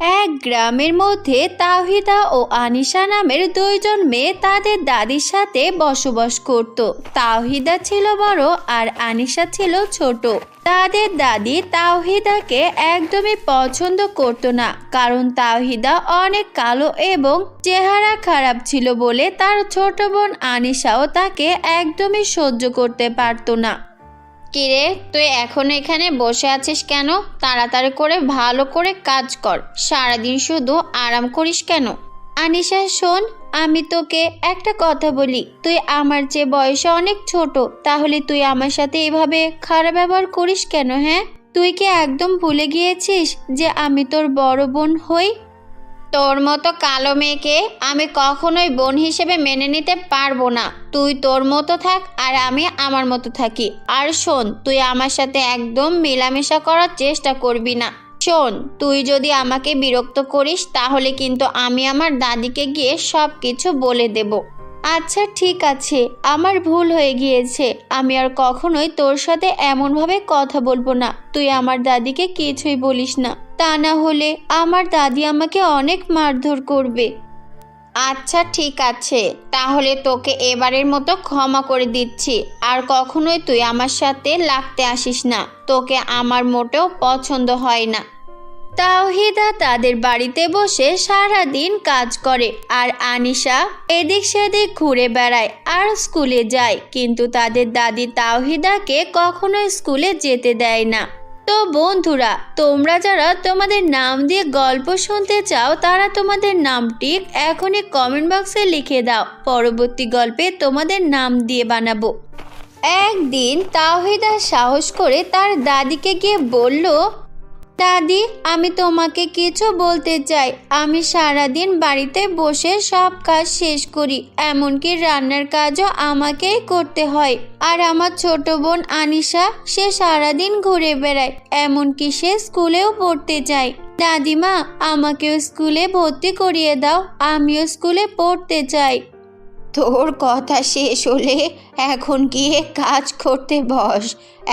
এক গ্রামের মধ্যে তাহিদা ও আনিশা নামের দুইজন মেয়ে তাদের দাদির সাথে বসবাস করত। তাহিদা ছিল বড় আর আনিশা ছিল ছোট। তাদের দাদি তাওহিদাকে একদমই পছন্দ করত না, কারণ তাওহিদা অনেক কালো এবং চেহারা খারাপ ছিল বলে তার ছোট বোন আনিশাও তাকে একদমই সহ্য করতে পারত না। কিরে তুই এখন এখানে বসে আছিস কেন? তাড়াতাড়ি করে ভালো করে কাজ কর। সারাদিন শুধু আরাম করিস কেন? আনিশা, শোন, আমি তোকে একটা কথা বলি। তুই আমার চেয়ে বয়সে অনেক ছোট। তাহলে তুই আমার সাথে এভাবে খারাপ ব্যবহার করিস কেন হ্যাঁ? তুই কি একদম ভুলে গিয়েছিস যে আমি তোর বড় বোন হই? তোর মতো কালো মেয়েকে আমি কখনোই বোন হিসেবে মেনে নিতে পারব না। তুই তোর মতো থাক আর আমি আমার মতো থাকি। আর শোন, তুই আমার সাথে একদম মেলামেশা করার চেষ্টা করবি না। শোন, তুই যদি আমাকে বিরক্ত করিস, তাহলে কিন্তু আমি আমার দাদিকে গিয়ে সব কিছু বলে দেব। আচ্ছা ঠিক আছে। আমার ভুল হয়ে গিয়েছে। আমি আর কখনোই তোর সাথে এমনভাবে কথা বলব না। তুই আমার দাদিকে কিছুই বলিস না। তা না হলে আমার দাদি আমাকে অনেক মারধর করবে। আচ্ছা ঠিক আছে। তাহলে তোকে এবারের মতো ক্ষমা করে দিচ্ছি। আর কখনোই তুই আমার সাথে লাগতে আসিস না। তোকে আমার মোটেও পছন্দ হয় না। তাওহিদা তাদের বাড়িতে বসে সারা দিন কাজ করে আর আনিশা এদিক সেদিক ঘুরে বেড়ায় আর স্কুলে যায়। কিন্তু তাদের দাদি তাওহিদাকে কখনো স্কুলে যেতে দেয় না। তো বন্ধুরা, তোমরা যারা তোমাদের নাম দিয়ে গল্প শুনতে চাও, তারা তোমাদের নামটি এখনই কমেন্ট বক্সে লিখে দাও। পরবর্তী গল্পে তোমাদের নাম দিয়ে বানাবো। একদিন তাওহিদা সাহস করে তার দাদিকে গিয়ে বলল দাদি, আমি তোমাকে কিছু বলতে চাই। আমি সারাদিন বাড়িতে বসে সব কাজ শেষ করি, এমনকি রান্নার কাজও আমাকেই করতে হয়। আর আমার ছোট বোন আনিশা, সে সারাদিন ঘুরে বেড়ায়, এমনকি সে স্কুলেও পড়তে যায়। দাদিমা, আমাকেও স্কুলে ভর্তি করিয়ে দাও, আমিও স্কুলে পড়তে চাই। তোর কথা শেষ হলে এখন গিয়ে কাজ করতে বস।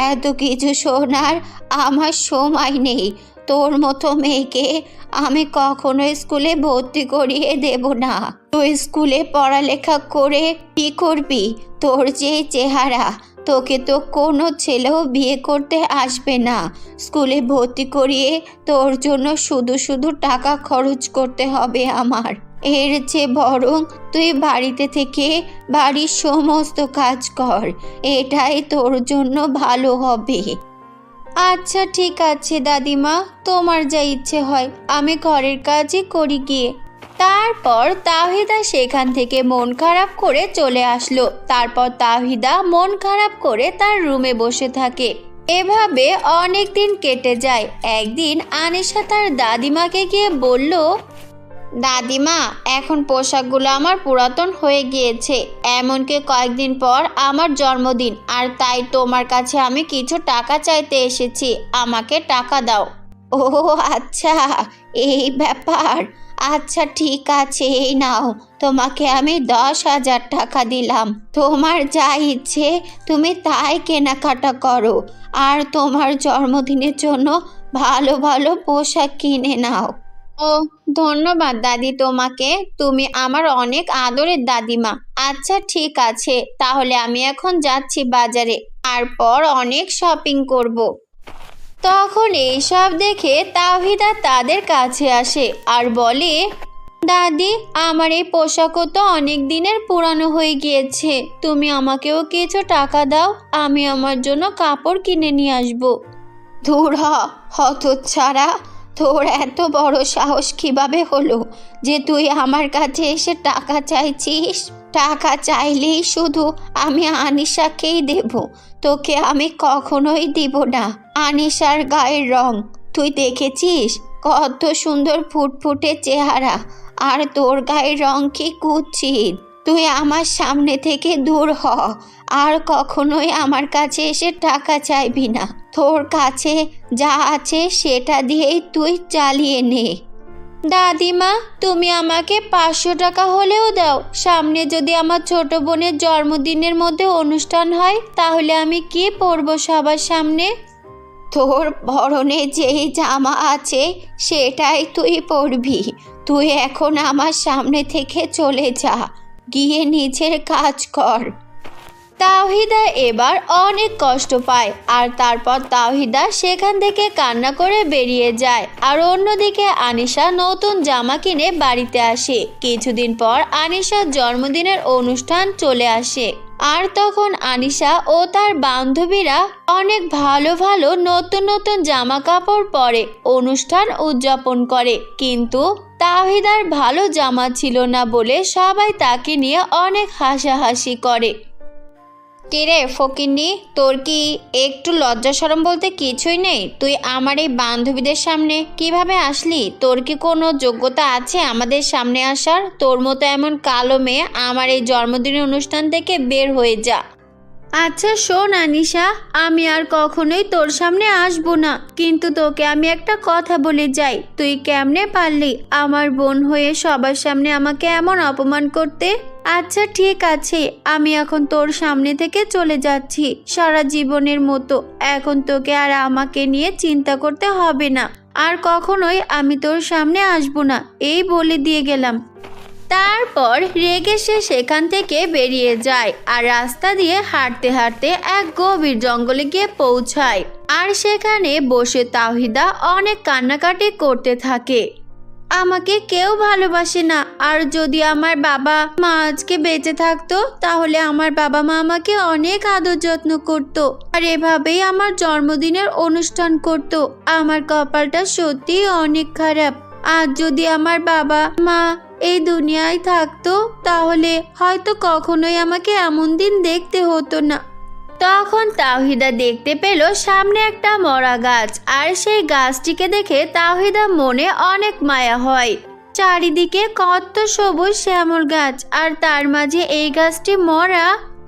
এত কিছু শোনার আমার সময় নেই। তোর মতো মেয়েকে আমি কখনো স্কুলে ভর্তি করিয়ে দেব না। তুই স্কুলে পড়ালেখা করে কি করবি? তোর যে চেহারা, তোকে তো কোনো ছেলেও বিয়ে করতে আসবে না। স্কুলে ভর্তি করিয়ে তোর জন্য শুধু শুধু টাকা খরচ করতে হবে আমার। এর চেয়ে বরং তুই বাড়িতে থেকে বাড়ির সমস্ত কাজ কর। এটাই তোর জন্য ভালো হবে। আচ্ছা ঠিক আছে দাদিমা, তোমার যা ইচ্ছে হয়, আমি ঘরের কাজই করি গিয়ে। তারপর তাহিদা সেখান থেকে মন খারাপ করে চলে আসলো। তারপর তাহিদা মন খারাপ করে তার রুমে বসে থাকে। এভাবে অনেক দিন কেটে যায়। একদিন আনিশা তার দাদিমাকে গিয়ে বলল দাদিমা, এখন পোশাকগুলো আমার পুরাতন হয়ে গিয়েছে। এমনকি কয়েকদিন পর আমার জন্মদিন, আর তাই তোমার কাছে আমি কিছু টাকা চাইতে এসেছি। আমাকে টাকা দাও। ও আচ্ছা এই ব্যাপার। আচ্ছা ঠিক আছে, এই নাও। তোমাকে আমি দশ হাজার টাকা দিলাম। তোমার যা ইচ্ছে, তুমি তাই কেনাকাটা করো। আর তোমার জন্মদিনের জন্য ভালো ভালো পোশাক কিনে নাও। ও ধন্যবাদ দাদি তোমাকে। তুমি আমার অনেক আদরের দাদিমা। আচ্ছা ঠিক আছে। তাহলে আমি এখন যাচ্ছি বাজারে তারপর অনেক শপিং করব। তখন এইসব দেখে তাহিদা তাদের কাছে আসে আর বলে, দাদি, আমার এই পোশাকও তো অনেক দিনের পুরানো হয়ে গিয়েছে। তুমি আমাকেও কিছু টাকা দাও, আমি আমার জন্য কাপড় কিনে নিয়ে আসব। ধুর হ, হতচ্ছাড়া। তোর এত বড় সাহস কীভাবে হলো যে তুই আমার কাছে এসে টাকা চাইছিস? টাকা চাইলেই শুধু আমি আনিশাকেই দেব। তোকে আমি কখনোই দিব না। আনিশার গায়ের রং, তুই দেখেছিস? কত সুন্দর ফুটফুটে চেহারা। আর তোর গায়ের রং কি কুচ্ছিত তুই আমার সামনে থেকে দূর হ। আর কখনোই আমার কাছে এসে টাকা চাইবি না। তোর কাছে যা আছে সেটা দিয়েই তুই চালিয়ে নে। দাদিমা, তুমি আমাকে পাঁচশো টাকা হলেও দাও। সামনে যদি আমার ছোট বোনের জন্মদিনের মধ্যে অনুষ্ঠান হয়, তাহলে আমি কি পরবো সবার সামনে? তোর পরনে যেই জামা আছে, সেটাই তুই পরবি। তুই এখন আমার সামনে থেকে চলে যা। গিয়ে নিজের কাজ কর। তাওহিদা এবার অনেক কষ্ট পায় আর তারপর তাওহিদা সেখান থেকে কান্না করে বেরিয়ে যায়। আর অন্যদিকে আনিশা নতুন জামা কিনে বাড়িতে আসে। কিছুদিন পর আনিশার জন্মদিনের অনুষ্ঠান চলে আসে। আর তখন আনিশা ও তার বান্ধবীরা অনেক ভালো ভালো নতুন নতুন জামা কাপড় পরে অনুষ্ঠান উদযাপন করে। কিন্তু তাহিদার ভালো জামা ছিল না বলে সবাই তাকে নিয়ে অনেক হাসাহাসি করে। কিরে ফকিন্নি, তোর কি একটু লজ্জা সরম বলতে কিছুই নেই? তুই আমার এই বান্ধবীদের সামনে কীভাবে আসলি? তোর কি কোনো যোগ্যতা আছে আমাদের সামনে আসার? তোর মতো এমন কালো মেয়ে আমার এই জন্মদিনের অনুষ্ঠান থেকে বের হয়ে যা। আচ্ছা শোন আনিশা, আমি আর কখনোই তোর সামনে আসব না। কিন্তু তোকে আমি একটা কথা বলে যাই। তুই কেমনে পারলি আমার বোন হয়ে সবার সামনে আমাকে এমন অপমান করতে? আচ্ছা ঠিক আছে, আমি এখন তোর সামনে থেকে চলে যাচ্ছি। সারা জীবনের মতো এখন তোকে আর আমাকে নিয়ে চিন্তা করতে হবে না। আর কখনোই আমি তোর সামনে আসব না। এই বলে দিয়ে গেলাম। তারপর রেগে সে সেখান থেকে বেরিয়ে যায় আর রাস্তা দিয়ে হাঁটতে হাঁটতে এক গভীর জঙ্গলে গিয়ে পৌঁছায়। আর সেখানে বসে তাহিদা অনেক কান্নাকাটি করতে থাকে। আমাকে কেউ ভালোবাসে না। আর যদি আমার বাবা মা আজকে বেঁচে থাকতো, তাহলে আমার বাবা মা আমাকে অনেক আদর যত্ন করত। আর এভাবেই আমার জন্মদিনের অনুষ্ঠান করত। আমার কপালটা সত্যি অনেক খারাপ। আর যদি আমার বাবা মা এই দুনিয়ায় থাকতো, তাহলে হয়তো কখনোই আমাকে এমন দিন দেখতে হতো না। তখন তাওহিদা দেখতে পেল সামনে একটা মরা গাছ, আর সেই গাছটিকে দেখে তাওহিদা মনে অনেক মায়া হয়। চারিদিকে কত সবুজ শ্যামল গাছ, আর তার মাঝে এই গাছটি মরা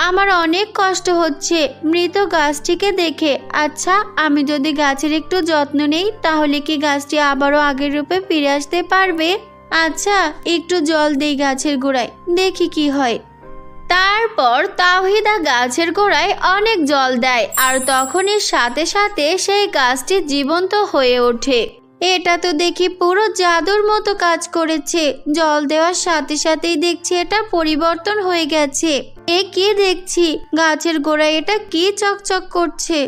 আমার অনেক কষ্ট হচ্ছে। মৃত গাছটিকে দেখে আচ্ছা আমি যদি গাছের একটু যত্ন নেই, তাহলে কি গাছটি আবারও আগের রূপে ফিরে আসতে পারবে? আচ্ছা একটু জল দেই গাছের গোড়ায়, দেখি কি হয়। তারপর তাহিদা গাছের গোড়ায় অনেক জল দেয়, আর তখনই সাথে সাথে সেই গাছটি জীবন্ত হয়ে ওঠে। এটা তো দেখি পুরো জাদুর মতো কাজ করেছে, জল দেওয়ার সাথে সাথেই দেখছি এটা পরিবর্তন হয়ে গেছে। এ কি দেখছি? গাছের গোড়ায় এটা কি চকচক করছে?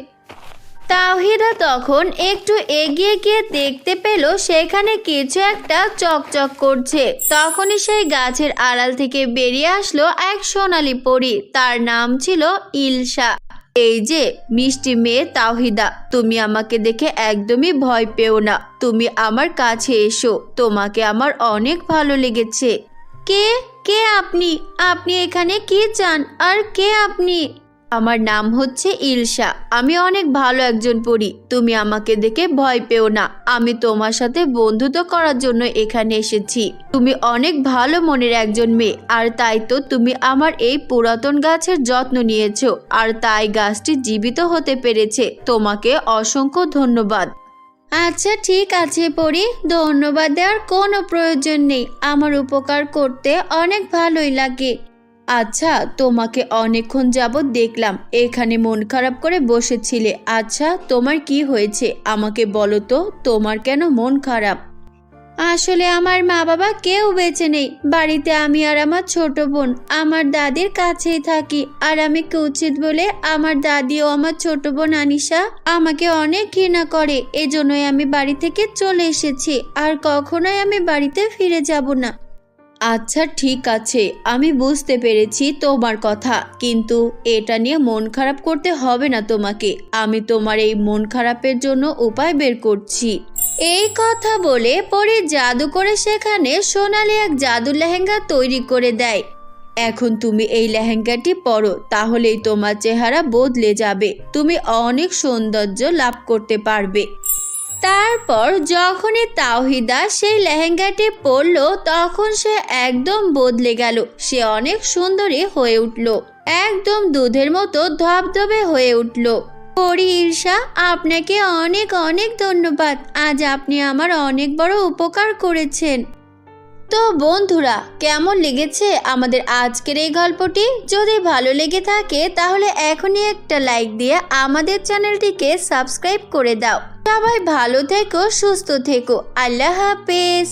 তাওহিদা তখন একটু এগিয়ে গিয়ে দেখতে পেল সেখানে কিছু একটা চকচক করছে। তখনই সেই গাছের আড়াল থেকে বেরিয়ে আসলো এক সোনালি পরী। তার নাম ছিল ইলশা। এই যে, মিষ্টি মেয়ে তাওহিদা, তুমি আমাকে দেখে একদমই ভয় পেও না। তুমি আমার কাছে এসো, তোমাকে আমার অনেক ভালো লেগেছে। কে? কে আপনি? আপনি এখানে কি চান? আর কে আপনি? আমার নাম হচ্ছে ইলশা আমি অনেক ভালো একজন পড়ি তুমি আমাকে দেখে ভয় পেও না। আমি তোমার সাথে বন্ধুত্ব করার জন্য এখানে এসেছি। তুমি অনেক ভালো মনের একজন মেয়ে। আর তাই তো তুমি আমার এই পুরাতন গাছের যত্ন নিয়েছো। আর তাই গাছটি জীবিত হতে পেরেছে। তোমাকে অসংখ্য ধন্যবাদ। আচ্ছা ঠিক আছে পরি। ধন্যবাদ দেওয়ার কোনো প্রয়োজন নেই। আমার উপকার করতে অনেক ভালোই লাগে। আচ্ছা তোমাকে অনেকক্ষণ যাবৎ দেখলাম। এখানে মন খারাপ করে বসেছিলে। আচ্ছা তোমার কি হয়েছে? আমাকে বলো তো, তোমার কেন মন খারাপ? আসলে আমার মা বাবা কেউ বেঁচে নেই। বাড়িতে আমি আর আমার ছোট বোন, আমার দাদির কাছেই থাকি। আর আমি কুচিত বলে আমার দাদি ও আমার ছোট বোন আনিশা আমাকে অনেক ঘৃণা করে। এজন্যই আমি বাড়ি থেকে চলে এসেছি। আর কখনোই আমি বাড়িতে ফিরে যাব না। আচ্ছা ঠিক আছে, আমি বুঝতে পেরেছি তোমার কথা, কিন্তু এটা নিয়ে মন খারাপ করতে হবে না তোমাকে। আমি তোমার এই মন খারাপের জন্য উপায় বের করছি। এই কথা বলে পরে জাদু করে সেখানে সোনালি এক জাদু লেহেঙ্গা তৈরি করে দেয়। এখন তুমি এই লেহেঙ্গাটি পরো, তাহলেই তোমার চেহারা বদলে যাবে। তুমি অনেক সৌন্দর্য লাভ করতে পারবে। তারপর যখনই তাওহিদা সেই লেহেঙ্গাটি পরল, তখন সে একদম বদলে গেল। সে অনেক সুন্দরী হয়ে উঠল। একদম দুধের মতো ধবধবে হয়ে উঠল। পরি ঈর্ষা, আপনাকে অনেক অনেক ধন্যবাদ। আজ আপনি আমার অনেক বড় উপকার করেছেন। তো বন্ধুরা, কেমন লেগেছে আমাদের আজকের এই গল্পটি? যদি ভালো লেগে থাকে, তাহলে এখনই একটা লাইক দিয়ে আমাদের চ্যানেলটিকে সাবস্ক্রাইব করে দাও। সবাই ভালো থেকো, সুস্থ থেকো। আল্লাহ হাফেজ।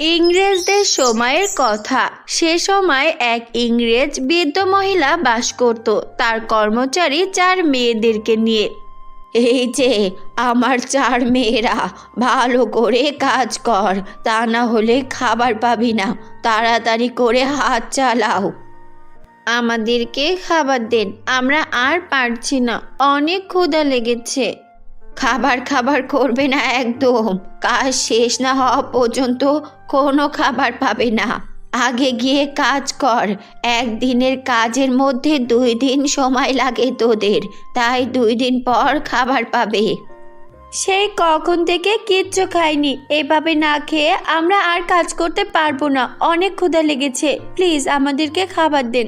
ইংরেজদের সময়ের কথা। সে সময় এক ইংরেজ বৃদ্ধ মহিলা বাস করত। তার কর্মচারী চার মেয়েদেরকে নিয়ে। এই যে, আমার চার মেয়েরা, ভালো করে কাজ কর, তা না হলে খাবার পাবি না, তাড়াতাড়ি করে হাত চালাও। আমাদেরকে খাবার দেন, আমরা আর পারছি না, অনেক ক্ষুধা লেগেছে। খাবার খাবার করবে না একদম, কাজ শেষ না হওয়া পর্যন্ত কোনো খাবার পাবে না। আগে গিয়ে কাজ কর। একদিনের কাজের মধ্যে দুই দিন সময় লাগে তোদের। তাই দুই দিন পর খাবার পাবে। সেই কখন থেকে কিচ্ছু খাইনি। এভাবে না খেয়ে আমরা আর কাজ করতে পারব না। অনেক ক্ষুধা লেগেছে। প্লিজ আমাদেরকে খাবার দেন।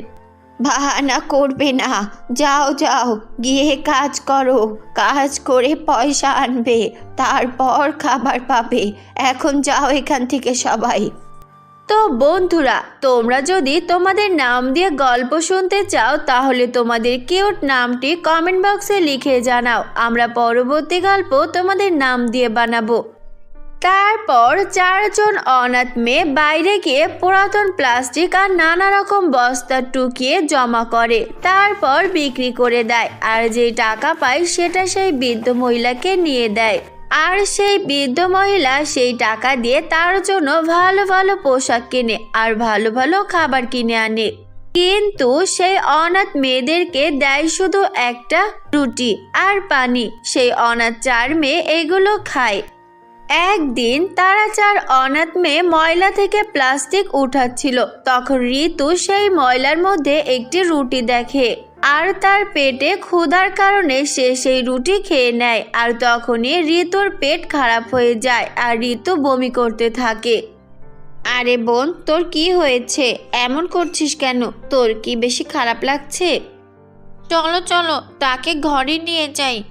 বাহানা করবে না। যাও যাও গিয়ে কাজ করো। কাজ করে পয়সা আনবে। তারপর খাবার পাবে। এখন যাও এখান থেকে সবাই। তো বন্ধুরা, তোমরা যদি তোমাদের নাম দিয়ে গল্প শুনতে চাও, তাহলে তোমাদের কিউট নামটি কমেন্ট বক্সে লিখে জানাও। আমরা পরবর্তী গল্প তোমাদের নাম দিয়ে বানাবো। তারপর চারজন অনাথ মেয়ে বাইরে গিয়ে পুরাতন প্লাস্টিক আর নানা রকম বস্তা টুকিয়ে জমা করে, তারপর বিক্রি করে দেয়। আর যে টাকা পায়, সেটা সেই বৃদ্ধ মহিলাকে নিয়ে দেয়। আর সেই বৃদ্ধ মহিলা সেই টাকা দিয়ে তার জন্য ভালো ভালো পোশাক কিনে আর ভালো ভালো খাবার কিনে আনে। কিন্তু সেই অনাথ মেয়েদেরকে দেয় শুধু একটা রুটি আর পানি। সেই অনাথ চার মেয়ে এগুলো খায়। একদিন তারা চার অনাথ মেয়ে ময়লা থেকে প্লাস্টিক উঠাচ্ছিল। তখন ঋতু সেই ময়লার মধ্যে একটি রুটি দেখে। আর তার পেটে ক্ষুধার কারণে সে সেই রুটি খেয়ে নেয়, আর তখনই ঋতুর পেট খারাপ হয়ে যায়, আর ঋতু বমি করতে থাকে। আরে বোন, তোর কি হয়েছে? এমন করছিস কেন? তোর কি বেশি খারাপ লাগছে? চলো চলো, তাকে ঘরে নিয়ে যাই।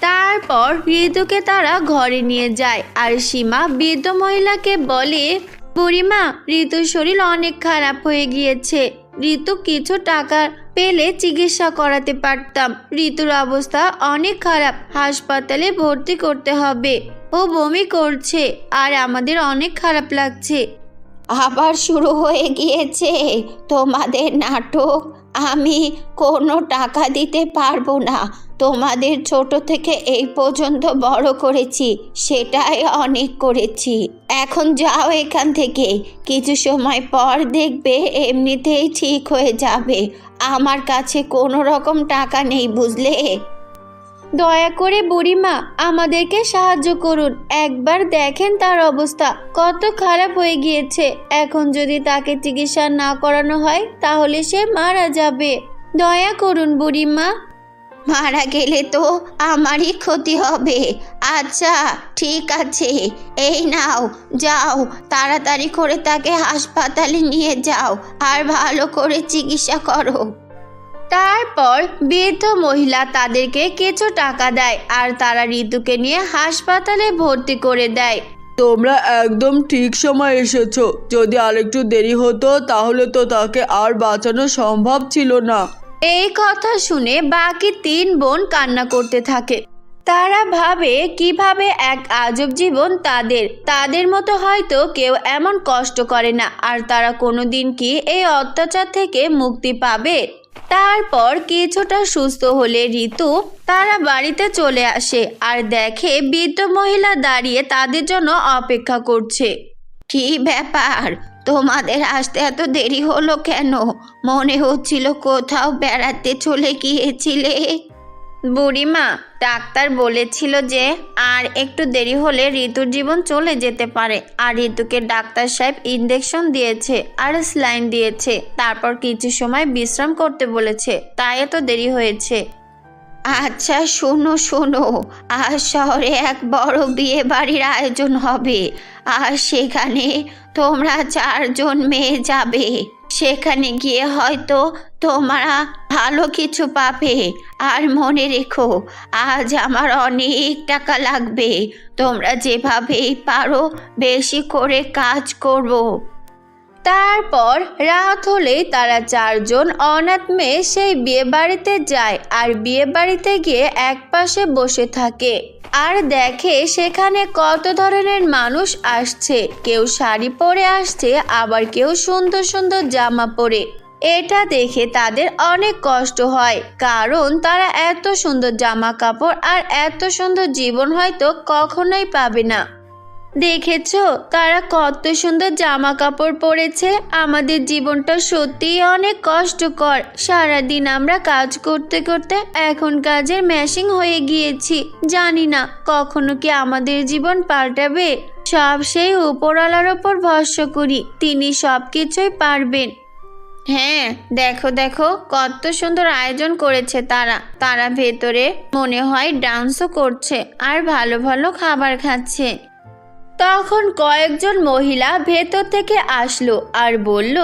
তারপর ঋতুকে তারা ঘরে নিয়ে যায়, আর সীমা বৃদ্ধ মহিলাকে বলে, বুড়িমা, ঋতুর শরীর অনেক খারাপ হয়ে গিয়েছে। ঋতু কিছু টাকা পেলে চিকিৎসা করাতে পারতাম। ঋতুর অবস্থা অনেক খারাপ। হাসপাতালে ভর্তি করতে হবে। ও বমি করছে আর আমাদের অনেক খারাপ লাগছে। আবার শুরু হয়ে গিয়েছে। তোমাদের নাটক। আমি কোনো টাকা দিতে পারব না। তোমাদের ছোট থেকে এই পর্যন্ত বড় করেছি, সেটাই অনেক করেছি। এখন যাও এখান থেকে। কিছু সময় পর দেখবে এমনিতেই ঠিক হয়ে যাবে। আমার কাছে কোনো রকম টাকা নেই, বুঝলে? দয়া করে বুড়িমা, আমাদেরকে সাহায্য করুন। একবার দেখেন তার অবস্থা। কত খারাপ হয়ে গিয়েছে। এখন যদি তাকে চিকিৎসা না করানো হয়, তাহলে সে মারা যাবে। দয়া করুন বুড়িমা। মারা গেলে তো আমারই ক্ষতি হবে। আচ্ছা ঠিক আছে। এই নাও, যাও, তাড়াতাড়ি করে তাকে হাসপাতালে নিয়ে যাও, আর ভালো করে চিকিৎসা করো। তারপর বৃদ্ধ মহিলা তাদেরকে কিছু টাকা দেয়, আর তারা ঋতুকে নিয়ে হাসপাতালে ভর্তি করে দেয়। তোমরা একদম ঠিক সময় এসেছ। যদি আরেকটু দেরি হতো, তাহলে তো তাকে আর বাঁচানো সম্ভব ছিল না। এই কথা শুনে বাকি তিন বোন কান্না করতে থাকে। তারা ভাবে, কীভাবে এক আজব জীবন তাদের? তাদের মতো হয়তো কেউ এমন কষ্ট করে না। আর তারা কোনোদিন কি এই অত্যাচার থেকে মুক্তি পাবে? তারপর কিছুটা সুস্থ হলে ঋতু তারা বাড়িতে চলে আসে আর দেখে বৃদ্ধ মহিলা দাঁড়িয়ে তাদের জন্য অপেক্ষা করছে। কি ব্যাপার? তোমাদের আসতে এত দেরি হলো কেন? মনে হচ্ছিল কোথাও বেড়াতে চলে গিয়েছিলে। বুড়িমা, ডাক্তার বলেছিল যে আর একটু দেরি হলে ঋতুর জীবন চলে যেতে পারে। আর ঋতুকে ডাক্তার সাহেব ইঞ্জেকশন দিয়েছে, আর স্লাইন দিয়েছে, তারপর কিছু সময় বিশ্রাম করতে বলেছে। তাই এত দেরি হয়েছে। আচ্ছা শোনো শোনো। আর শহরে এক বড় বিয়ে বাড়ির আয়োজন হবে। আর সেখানে তোমরা চারজন মেয়ে যাবে। সেখানে গিয়ে হয়তো তোমরা ভালো কিছু পাবে। আর মনে রেখো, আজ আমার অনেক টাকা লাগবে। তোমরা যেভাবেই পারো, বেশি করে কাজ করব। তারপর রাত হলেই তারা চারজন অনাথ মেয়ে সেই বিয়ে বাড়িতে যায় আর বিয়ে বাড়িতে গিয়ে একপাশে বসে থাকে। আর দেখে সেখানে কত ধরনের মানুষ আসছে। কেউ শাড়ি পরে আসছে, আবার কেউ সুন্দর সুন্দর জামা পরে। এটা দেখে তাদের অনেক কষ্ট হয়, কারণ তারা এত সুন্দর জামা কাপড় আর এত সুন্দর জীবন হয়তো কখনোই পাবে না। দেখেছ, তারা কত সুন্দর জামা কাপড় পরেছে। আমাদের জীবনটা সত্যিই অনেক কষ্টকর। সারাদিন আমরা কাজ করতে করতে এখন কাজের ম্যাশিং হয়ে গিয়েছি। জানি না, কখনো কি আমাদের জীবন পাল্টাবে? সব সেই উপরওয়ালার ওপর ভরসা করি, তিনি সব কিছুই পারবেন। হ্যাঁ দেখো দেখো, কত সুন্দর আয়োজন করেছে তারা। তারা ভেতরে মনে হয় ডান্সও করছে, আর ভালো ভালো খাবার খাচ্ছে। তখন কয়েকজন মহিলা ভেতর থেকে আসলো আর বলল,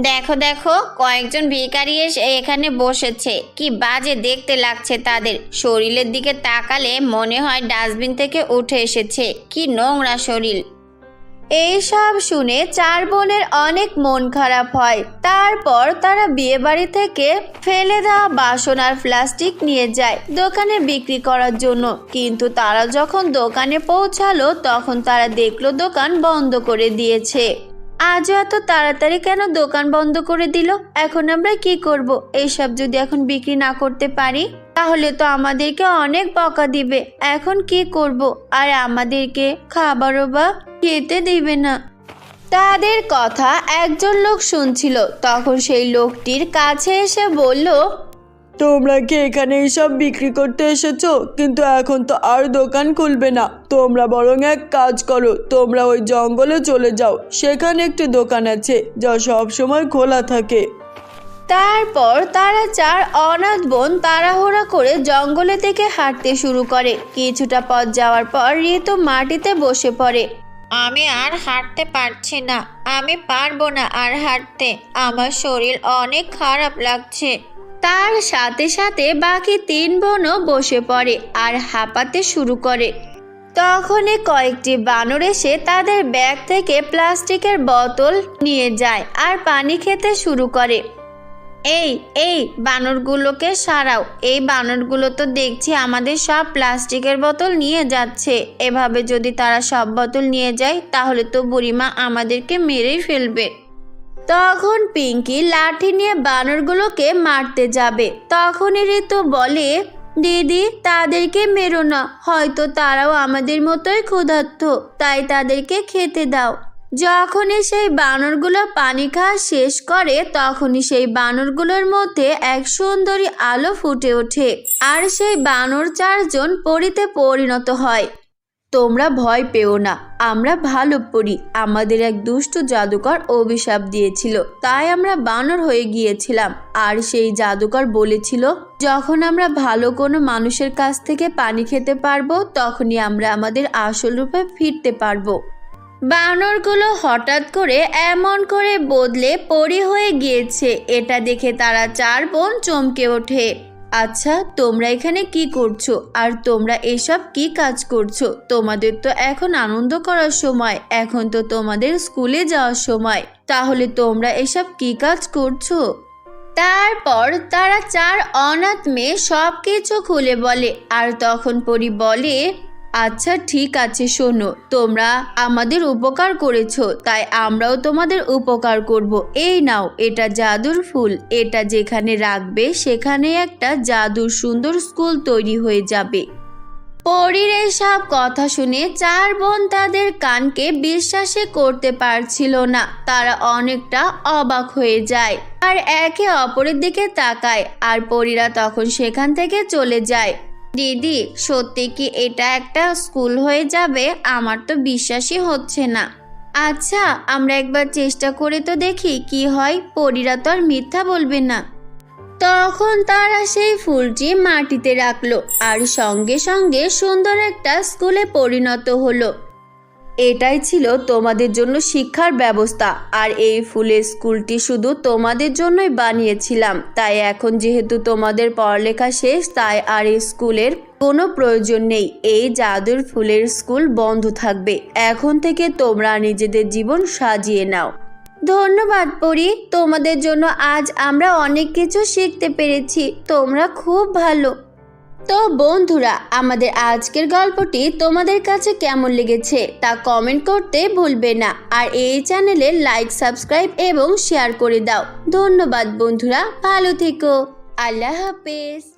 দেখো দেখো, কয়েকজন ভিখারি এসে এখানে বসেছে। কি বাজে দেখতে লাগছে তাদের। শরীরের দিকে তাকালে মনে হয় ডাস্টবিন থেকে উঠে এসেছে। কি নোংরা শরীর। এই সব শুনে চার বোনের অনেক মন খারাপ হয়। তারপর তারা বিয়ে বাড়ি থেকে ফেলে দেওয়া বাসন আর প্লাস্টিক নিয়ে যায় দোকানে বিক্রি করার জন্য। কিন্তু তারা যখন দোকানে পৌঁছালো, তখন তারা দেখল দোকান বন্ধ করে দিয়েছে। আজও এত তাড়াতাড়ি কেন দোকান বন্ধ করে দিল? এখন আমরা কি করব? এইসব যদি এখন বিক্রি না করতে পারি, তাহলে তো আমাদেরকে অনেক বকা দিবে। এখন কি করব? আর আমাদেরকে খাবারও বা খেতে দিবে না। তাদের কথা একজন লোক শুনছিল। তখন সেই লোকটির কাছে এসে বলল তোমরা কি এখানে এইসব বিক্রি করতে এসেছ? কিন্তু এখন তো আর দোকান খুলবে না। তোমরা বরং এক কাজ করো, তোমরা ওই জঙ্গলে চলে যাও। সেখানে একটি দোকান আছে, যা সব সময় খোলা থাকে। তারপর তারা চার অনাথ বোন তাড়াহুড়া করে জঙ্গলে থেকে হাঁটতে শুরু করে। কিছুটা পথ যাওয়ার পর ঋতু মাটিতে বসে পড়ে। আমি আর হাঁটতে পারছি না, আমি পারব না আর হাঁটতে। আমার শরীর অনেক খারাপ লাগছে। তার সাথে সাথে বাকি তিন বোনও বসে পড়ে আর হাঁপাতে শুরু করে। তখনই কয়েকটি বানর এসে তাদের ব্যাগ থেকে প্লাস্টিকের বোতল নিয়ে যায় আর পানি খেতে শুরু করে। এই এই বানরগুলোকে সারাও। এই বানরগুলো তো দেখছি আমাদের সব প্লাস্টিকের বোতল নিয়ে যাচ্ছে। এভাবে যদি তারা সব বোতল নিয়ে যায়, তাহলে তো বুড়িমা আমাদেরকে মেরেই ফেলবে। তখন পিঙ্কি লাঠি নিয়ে বানরগুলোকে মারতে যাবে। তখনই ঋতু বলে, দিদি, তাদেরকে মেরো না। হয়তো তারাও আমাদের মতোই ক্ষুধার্ত, তাই তাদেরকে খেতে দাও। যখনই সেই বানরগুলো পানি খাওয়া শেষ করে, তখনই সেই বানরগুলোর মধ্যে এক সুন্দরী আলো ফুটে ওঠে, আর সেই বানর চারজন পরিতে পরিণত হয়। তোমরা ভয় পেও না। আমরা ভালো পড়ি আমাদের এক দুষ্ট জাদুকর অভিশাপ দিয়েছিল। তাই আমরা বানর হয়ে গিয়েছিলাম। আর সেই জাদুকর বলেছিল, যখন আমরা ভালো কোনো মানুষের কাছ থেকে পানি খেতে পারব, তখনই আমরা আমাদের আসল রূপে ফিরতে পারব। বানরগুলো হঠাৎ করে এমন করে বদলে পরি হয়ে গিয়েছে। এটা দেখে তারা চার বোন চমকে ওঠে। আচ্ছা তোমরা এখানে কি করছ? আর তোমরা এসব কি কাজ করছ? তোমাদের তো এখন আনন্দ করার সময়, এখন তো তোমাদের স্কুলে যাওয়ার সময়। তাহলে তোমরা এসব কি কাজ করছ? তারপর তারা চার অনাথ মেয়ে সব কিছু খুলে বলে, আর তখন পরি বলে আচ্ছা ঠিক আছে, শোনো, তোমরা আমাদের উপকার করেছ, তাই আমরাও তোমাদের উপকার করব। এই নাও, এটা জাদুর ফুল, এটা যেখানে রাখবে, সেখানে একটা জাদুর সুন্দর স্কুল তৈরি হয়ে যাবে। পরীর এসব কথা শুনে চার বোন তাদের কানকে বিশ্বাসে করতে পারছিল না। তারা অনেকটা অবাক হয়ে যায় আর একে অপরের দিকে তাকায়, আর পরীরা তখন সেখান থেকে চলে যায়। দিদি, সত্যি কি এটা একটা স্কুল হয়ে যাবে? আমার তো বিশ্বাসই হচ্ছে না। আচ্ছা আমরা একবার চেষ্টা করে তো দেখি কি হয়, পরীরা তো আর মিথ্যা বলবে না। তখন তারা সেই ফুলটি মাটিতে রাখল আর সঙ্গে সঙ্গে সুন্দর একটা স্কুলে পরিণত হলো। এটাই ছিল তোমাদের জন্য শিক্ষার ব্যবস্থা। আর এই ফুলের স্কুলটি শুধু তোমাদের জন্যই বানিয়েছিলাম। তাই এখন যেহেতু তোমাদের পড়ালেখা শেষ, তাই আর এই স্কুলের কোনো প্রয়োজন নেই। এই জাদুর ফুলের স্কুল বন্ধ থাকবে। এখন থেকে তোমরা নিজেদের জীবন সাজিয়ে নাও। ধন্যবাদ, পরি। তোমাদের জন্য আজ আমরা অনেক কিছু শিখতে পেরেছি। তোমরা খুব ভালো। তো বন্ধুরা, আমাদের আজকের গল্পটি তোমাদের কাছে কেমন লেগেছে তা কমেন্ট করতে ভুলবে না। আর এই চ্যানেলে লাইক সাবস্ক্রাইব এবং শেয়ার করে দাও। ধন্যবাদ বন্ধুরা, ভালো থেকো। আল্লাহ হাফেজ।